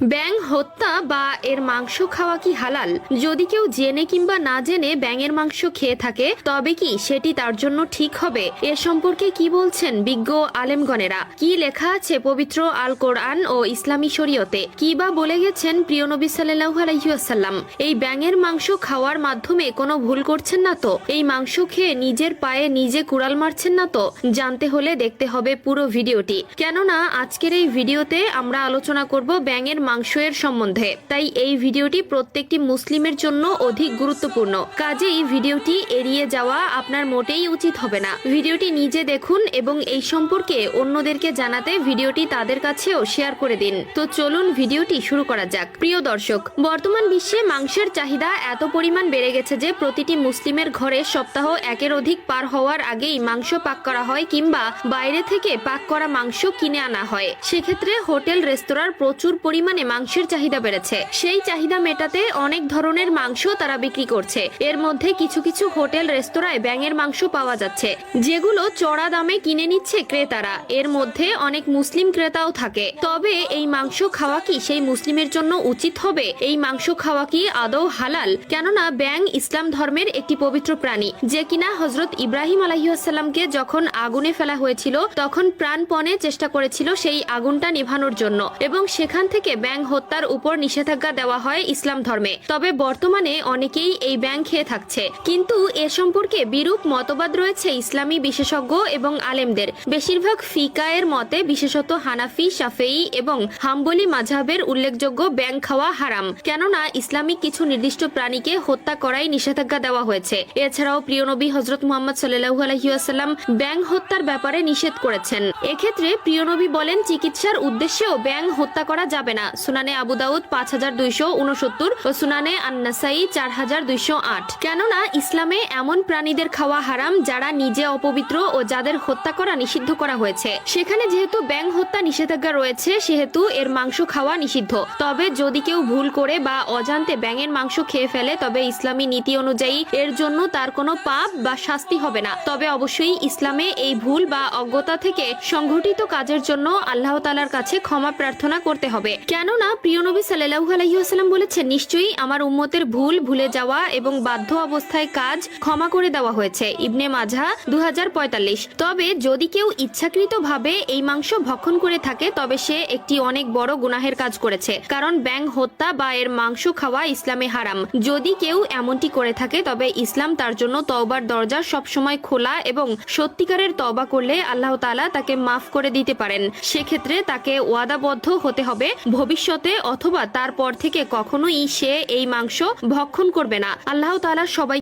ব্যাং হত্যা বা এর মাংস খাওয়া কি হালাল? যদি কেউ জেনে কিংবা না জেনে ব্যাঙের মাংস খেয়ে থাকে, তবে কি সেটি তার জন্য ঠিক হবে? এ সম্পর্কে কি বলছেন বিজ্ঞ আলেমগণেরা? কি লেখা আছে পবিত্র আল কোরআন ও ইসলামী শরীয়তে? কি বা বলে গেছেন প্রিয় নবী সাল্লাহ আলাইসাল্লাম এই ব্যাঙের মাংস খাওয়ার মাধ্যমে কোনো ভুল করছেন না তো? এই মাংস খেয়ে নিজের পায়ে নিজে কুড়াল মারছেন না তো? জানতে হলে দেখতে হবে পুরো ভিডিওটি। কেননা, আজকের এই ভিডিওতে আমরা আলোচনা করব ব্যাঙের মাংসের সম্বন্ধে। তাই এই ভিডিওটি প্রত্যেকটি মুসলিমের জন্য অধিক গুরুত্বপূর্ণ। কাজেই ভিডিওটি এড়িয়ে যাওয়া আপনার মোটেই উচিত হবে না। ভিডিওটি নিজে দেখুন এবং এই সম্পর্কে অন্যদেরকে জানাতে ভিডিওটি তাদের কাছেও শেয়ার করে দিন। তো চলুন ভিডিওটি শুরু করা যাক। প্রিয় দর্শক, বর্তমান বিশ্বে মাংসের চাহিদা এত পরিমাণ বেড়ে গেছে যে প্রতিটি মুসলিমের ঘরে সপ্তাহ একের অধিক পার হওয়ার আগেই মাংস পাক করা হয় কিংবা বাইরে থেকে পাক করা মাংস কিনে আনা হয়। সেক্ষেত্রে হোটেল, রেস্তোরাঁর প্রচুর পরিমাণে মাংসের চাহিদা বেড়েছে। সেই চাহিদা মেটাতে অনেক ধরনের মাংস তারা বিক্রি করছে। এর মধ্যে কিছু কিছু হোটেল, রেস্তোরাঁয় ব্যাঙের মাংস পাওয়া যাচ্ছে, যেগুলো চড়া দামে কিনে নিচ্ছে ক্রেতারা। এর মধ্যে অনেক মুসলিম ক্রেতাও থাকে। তবে এই মাংস খাওয়া কি সেই মুসলিমের জন্য উচিত হবে? এই মাংস খাওয়া কি আদৌ হালাল? কেননা ব্যাং ইসলাম ধর্মের একটি পবিত্র প্রাণী, যে কিনা হজরত ইব্রাহিম আলাহিসাল্লামকে যখন আগুনে ফেলা হয়েছিল, তখন প্রাণপণে চেষ্টা করেছিল সেই আগুনটা নিভানোর জন্য। এবং সেখান থেকে ব্যাং হত্যার উপর নিষেধাজ্ঞা দেওয়া হয় ইসলাম ধর্মে। তবে বর্তমানে অনেকেই এই ব্যাং খেয়ে থাকছে। কিন্তু এ সম্পর্কে বিরূপ মতবাদ রয়েছে ইসলামী বিশেষজ্ঞ এবং আলেমদের। বেশিরভাগ ফিকায়ের মতে বিশেষত হানাফি শাফেই এবং হাম্বলি মাঝাবের উল্লেখযোগ্য ব্যাং খাওয়া হারাম। কেননা ইসলামিক কিছু নির্দিষ্ট প্রাণীকে হত্যা করাই নিষেধাজ্ঞা দেওয়া হয়েছে। এছাড়াও প্রিয় নবী হজরত মোহাম্মদ সাল্লাহু আলহিউসাল্লাম ব্যাং হত্যার ব্যাপারে নিষেধ করেছেন। এক্ষেত্রে প্রিয় নবী বলেন, চিকিৎসার উদ্দেশ্যেও ব্যাং হত্যা করা যাবে না। সুনানে আবু দাউদ পাঁচ হাজার দুইশো উনসত্তর ও সুনানে আন্নাসাই চার হাজার দুইশো আট। কেননা ইসলামে এমন প্রাণীদের খাওয়া হারাম যারা নিজে অপবিত্র ও যাদের হত্যা করা নিষিদ্ধ করা হয়েছে। সেখানে যেহেতু ব্যাং হত্যা নিষেধাজ্ঞা রয়েছে, সেহেতু এর মাংস খাওয়া নিষিদ্ধ। তবে যদি কেউ ভুল করে বা অজান্তে ব্যাঙের মাংস খেয়ে ফেলে, তবে ইসলামী নীতি অনুযায়ী এর জন্য তার কোনো পাপ বা শাস্তি হবে না। তবে অবশ্যই ইসলামে এই ভুল বা অজ্ঞতা থেকে সংঘটিত কাজের জন্য আল্লাহ তালার কাছে ক্ষমা প্রার্থনা করতে হবে। কেননা প্রিয় নবী সাল্লাহু আলহিহাস্লাম বলেছেন, নিশ্চয়ই আমার উম্মতের ভুল, ভুলে যাওয়া এবং বাধ্য অবস্থায় কাজ ক্ষমা করে দেওয়া হয়েছে। ইবনে মাঝা দু তবে যদি কেউ ইচ্ছাকৃতভাবে এই মাংস ভক্ষণ করে থাকে, তবে সে একটি অনেক বড় গুনাহের কাজ করেছে। কারণ ব্যাং হত্যা বা এর মাংস খাওয়া ইসলামে হারাম। যদি কেউ এমনটি করে থাকে, তবে ইসলাম তার জন্য তওবার দরজা সবসময় খোলা এবং সত্যিকারের তওবা করলে আল্লাহ তাআলা তাকে মাফ করে দিতে পারেন। সেক্ষেত্রে তাকে ওয়াদাবদ্ধ হতে হবে। ভবিষ্যতে অথবা তারপর থেকে কখনোই সে এই মাংস ভক্ষণ করবে না। আল্লাহ তালা সবাই